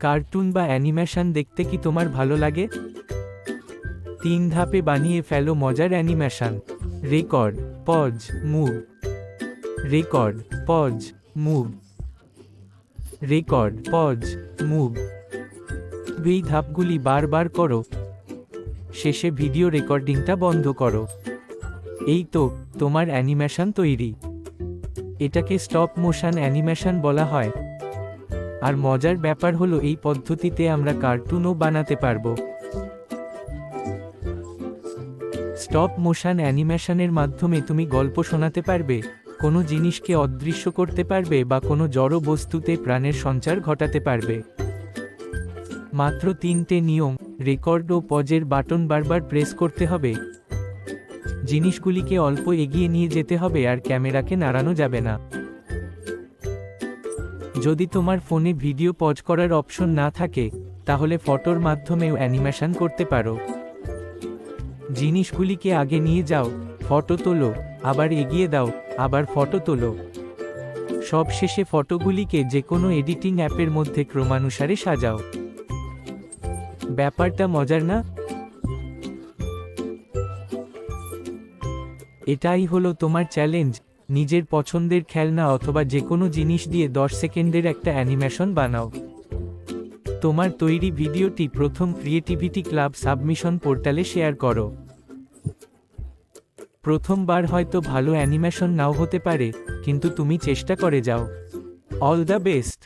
Cartoon বা animation দেখতে কি তোমার ভালো লাগে? তিন ধাপে বানিয়ে ফেলো মজার animation. Record, pause, move. Record, pause, move. Record, pause, move. এই ধাপগুলি বারবার করো। শেষে ভিডিও রেকর্ডিংটা বন্ধ করো। এই তো, তোমার অ্যানিমেশন তৈরি। এটাকে স্টপ মোশন অ্যানিমেশন বলা হয়। আর মজার ব্যাপার হলো এই পদ্ধতিতে আমরা কার্টুনও বানাতে পারব। স্টপ মোশন অ্যানিমেশনের মাধ্যমে তুমি গল্প শোনাতে পারবে, কোনো জিনিসকে অদৃশ্য করতে পারবে বা কোনো জড় বস্তুতে প্রাণের সঞ্চার ঘটাতে পারবে। মাত্র তিনটে নিয়ম, রেকর্ড ও পজের বাটন বারবার প্রেস করতে হবে। জিনিসগুলিকে অল্প এগিয়ে নিয়ে যেতে হবে আর ক্যামেরাকে নাড়ানো যাবে না। যদি তোমার ফোনে ভিডিও পজ করার অপশন না থাকে, তাহলে ফটোর মাধ্যমেও অ্যানিমেশন করতে পারো। জিনিসগুলিকে আগে নিয়ে যাও, ফটো তোলো, আবার এগিয়ে দাও, আবার ফটো তোলো। সবশেষে ফটোগুলিকে যে কোনো এডিটিং অ্যাপের মধ্যে ক্রমানুসারে সাজাও। ব্যাপারটা মজার না? এটাই হলো তোমার চ্যালেঞ্জ নিজের পছন্দের খেলনা অথবা যে কোনো জিনিস দিয়ে দশ সেকেন্ডের একটা অ্যানিমেশন বানাও। তোমার তৈরি ভিডিওটি প্রথম ক্রিয়েটিভিটি ক্লাব সাবমিশন পোর্টালে শেয়ার করো। প্রথমবার হয়তো ভালো অ্যানিমেশন নাও হতে পারে, কিন্তু তুমি চেষ্টা করে যাও। All the best!